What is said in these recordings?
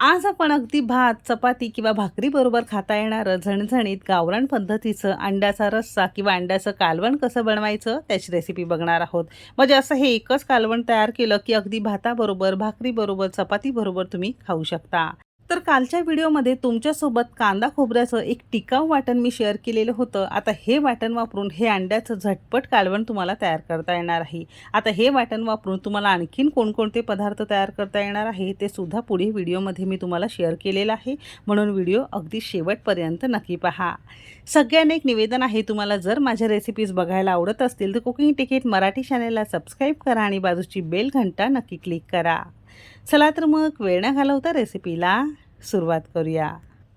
आज आपण अगदी भात चपाती किंवा भाकरीबरोबर खाता येणारं झणझणीत गावरान पद्धतीचं अंड्याचा रस्सा किंवा अंड्याचं कालवण कसं बनवायचं त्याची रेसिपी बघणार आहोत. म्हणजे असं हे एकच कालवण तयार केलं की अगदी भाताबरोबर भाकरीबरोबर चपातीबरोबर तुम्ही खाऊ शकता. तर कालच्या व्हिडिओमध्ये तुमच्यासोबत कांदा खोबऱ्याचं एक टिकाऊ वाटण मी शेअर केलेलं होतं. आता हे वाटण वापरून हे अंड्याचं झटपट कालवण तुम्हाला तयार करता येणार आहे. आता हे वाटण वापरून तुम्हाला आणखीन कोणकोणते पदार्थ तयार करता येणार आहे ते सुद्धा पुढे व्हिडिओमध्ये मी तुम्हाला शेअर केलेलं आहे. म्हणून व्हिडिओ अगदी शेवटपर्यंत नक्की पहा. सगळ्यांना एक निवेदन आहे तुम्हाला जर माझ्या रेसिपीज बघायला आवडत असतील तर कुकिंग तिकीट मराठी चॅनेलला सबस्क्राईब करा आणि बाजूची बेल घंटा नक्की क्लिक करा. चला तर मग वेळ न घालवता रेसिपीला सुरुवात करूया.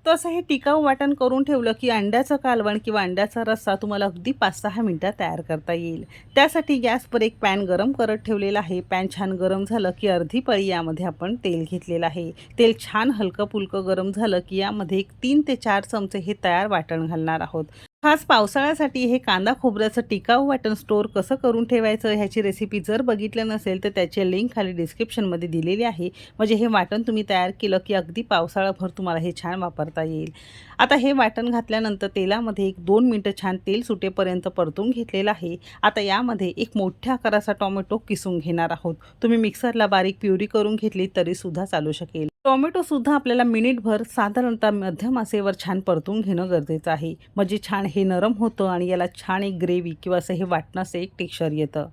तसं हे टिकाऊ वाटण करून ठेवलं की अंड्याचं कालवण किंवा अंड्याचा रस्सा तुम्हाला अगदी पाच सहा मिनटात तयार करता येईल. त्यासाठी गॅसवर एक पॅन गरम करत ठेवलेला आहे. पॅन छान गरम झालं की अर्धी पळी यामध्ये आपण तेल घेतलेलं आहे. तेल छान हलकं फुलकं गरम झालं की यामध्ये एक तीन ते चार चमचे हे तयार वाटण घालणार आहोत. खास पावसाळ्यासाठी हे कांदा खोबऱ्याचं टिकाऊ वाटण स्टोअर कसं करून ठेवायचं ह्याची रेसिपी जर बघितलं नसेल तर त्याची लिंक खाली डिस्क्रिप्शनमध्ये दिलेली आहे. म्हणजे हे वाटण तुम्ही तयार केलं की अगदी पावसाळाभर तुम्हाला हे छान वापरता येईल. आता हे वाटण घातल्यानंतर तेलामध्ये एक दोन मिनटं छान तेल सुटेपर्यंत परतून घेतलेलं आहे. आता यामध्ये एक मोठ्या आकाराचा टॉमॅटो किसून घेणार आहोत. तुम्ही मिक्सरला बारीक प्युरी करून घेतली तरीसुद्धा चालू शकेल. टोमॅटोसुद्धा आपल्याला मिनिटभर साधारणतः मध्यम आसेवर छान परतून घेणं गरजेचं आहे. म्हणजे छान हे नरम होतं आणि याला छान एक ग्रेव्ही किंवा असं हे वाटणं असं एक टेक्स्चर येतं.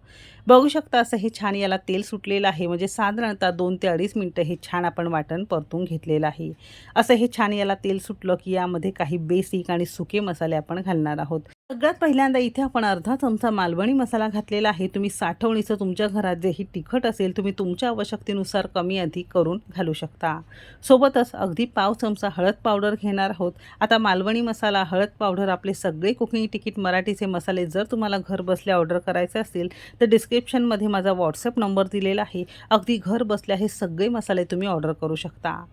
बघू शकता असं हे छान याला तेल सुटलेलं आहे. म्हणजे साधारणतः दोन ते अडीच मिनटं हे छान आपण वाटण परतून घेतलेलं आहे. असं हे छान याला तेल सुटलं की यामध्ये काही बेसिक आणि सुके मसाले आपण घालणार आहोत. सगळ्यात पहिल्यांदा इथे आपण अर्धा चमचा मालवणी मसाला घातलेला आहे. तुम्ही साठवणीचं तुमच्या घरात जेही तिखट असेल तुम्ही तुमच्या आवश्यकतेनुसार कमी अधिक करून घालू शकता. सोबतच अगदी पाव चमचा हळद पावडर घेणार आहोत. आता मालवणी मसाला हळद पावडर आपले सगळे कुकिंग तिकीट मराठीचे मसाले जर तुम्हाला घर बसल्या ऑर्डर करायचे असतील तर डिस्क्रिप्शनमध्ये माझा व्हॉट्सअप नंबर दिलेला आहे. अगदी घर बसल्या हे सगळे मसाले तुम्ही ऑर्डर करू शकता.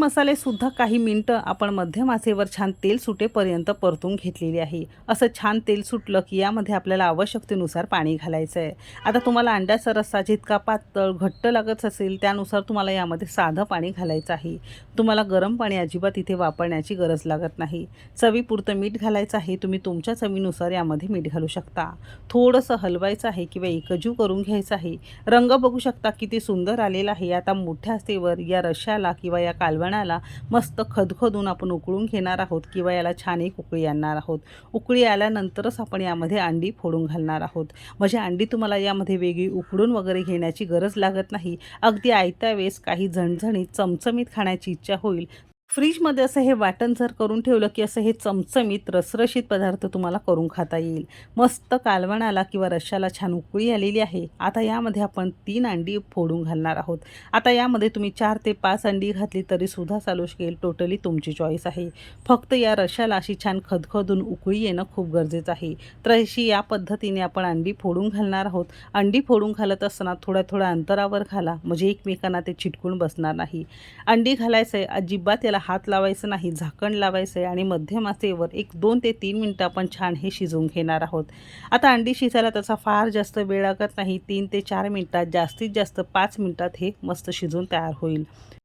मसाले सुद्धा काही मिनटं आपण मध्यम आचेवर छान तेल सुटेपर्यंत परतून घेतलेली आहे. असं छान तेल सुटलं की यामध्ये आपल्याला आवश्यकतेनुसार पाणी घालायचं आहे आता तुम्हाला अंड्याचा रस्सा जितका पातळ घट्ट लागत असेल त्यानुसार तुम्हाला यामध्ये साधं पाणी घालायचं आहे. तुम्हाला गरम पाणी अजिबात इथे वापरण्याची गरज लागत नाही. चवीपुरतं मीठ घालायचं आहे तुम्ही तुमच्या चवीनुसार यामध्ये मीठ घालू शकता. थोडंसं हलवायचं आहे किंवा एकजू करून घ्यायचं आहे. रंग बघू शकता किती सुंदर आलेला आहे. आता मोठ्या आस्तेवर या रश्याला किंवा या काल कालवणाला मस्त खदखदून आपण उकळून घेणार आहोत किंवा याला छान एक उकळी आणणार आहोत. उकळी आल्यानंतरच आपण यामध्ये अंडी फोडून घालणार आहोत. म्हणजे अंडी तुम्हाला यामध्ये वेगळी उकडून वगैरे घेण्याची गरज लागत नाही. अगदी आयत्या वेळेस काही झणझणीत चमचमीत खाण्याची इच्छा होईल. फ्रीजमध्ये असं हे वाटण जर करून ठेवलं की असं हे चमचमीत रसरशीत पदार्थ तुम्हाला करून खाता येईल. मस्त कालवणाला किंवा रश्शाला छान उकळी आलेली आहे आता यामध्ये आपण तीन अंडी फोडून घालणार आहोत. आता यामध्ये तुम्ही चार ते पाच अंडी घातली तरीसुद्धा चालू शकेल टोटली तुमची चॉईस आहे. फक्त या रश्शाला अशी छान खदखदून उकळी येणं खूप गरजेचं आहे. तर अशी या पद्धतीने आपण अंडी फोडून घालणार आहोत. अंडी फोडून घालत असताना थोड्या थोड्या अंतरावर घाला म्हणजे एकमेकांना ते चिटकून बसणार नाही. अंडी घालायचं आहे अजिबात याला हात लावायचं नाही झाकण लावायचं आहे आणि मध्यम आचेवर एक दोन ते तीन मिनटं आपण छान हे शिजवून घेणार आहोत. आता अंडी शिजायला त्याचा फार जास्त वेळ लागत नाही तीन ते चार मिनटात जास्तीत जास्त पाच मिनटात हे मस्त शिजून तयार होईल.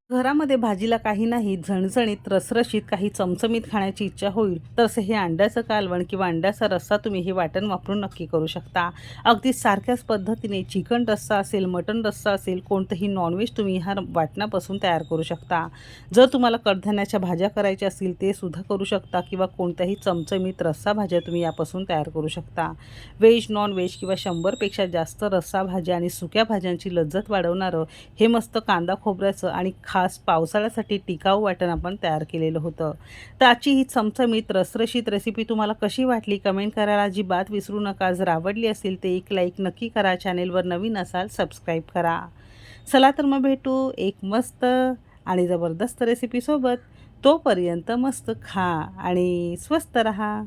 घरामध्ये भाजीला काही नाही झणझणीत रसरशीत काही चमचमीत खाण्याची इच्छा होईल. तसं हे अंड्याचं कालवण किंवा अंड्याचा रस्सा तुम्ही हे वाटण वापरून नक्की करू शकता. अगदी सारख्याच पद्धतीने चिकन रस्सा असेल मटन रस्सा असेल कोणतंही नॉनव्हेज तुम्ही ह्या वाटणापासून तयार करू शकता. जर तुम्हाला कडधान्याच्या भाज्या करायच्या असतील ते सुद्धा करू शकता किंवा कोणत्याही चमचमीत रस्सा भाज्या तुम्ही यापासून तयार करू शकता. व्हेज नॉन व्हेज किंवा शंभरपेक्षा जास्त रस्सा भाज्या आणि सुक्या भाज्यांची लज्जत वाढवणारं हे मस्त कांदा खोबऱ्याचं आणि खास पावसाळ्यासाठी टिकाऊ वाटण आपण तयार केलेलं होतं. तर आजची ही चमचमीत रसरशीत रेसिपी तुम्हाला कशी वाटली? कमेंट करायला अजिबात विसरू नका. जर आवडली असेल ते एक लाईक नक्की करा. चॅनेलवर नवीन असाल सबस्क्राईब करा. चला तर मग भेटू एक मस्त आणि जबरदस्त रेसिपीसोबत तोपर्यंत मस्त खा आणि स्वस्त रहा.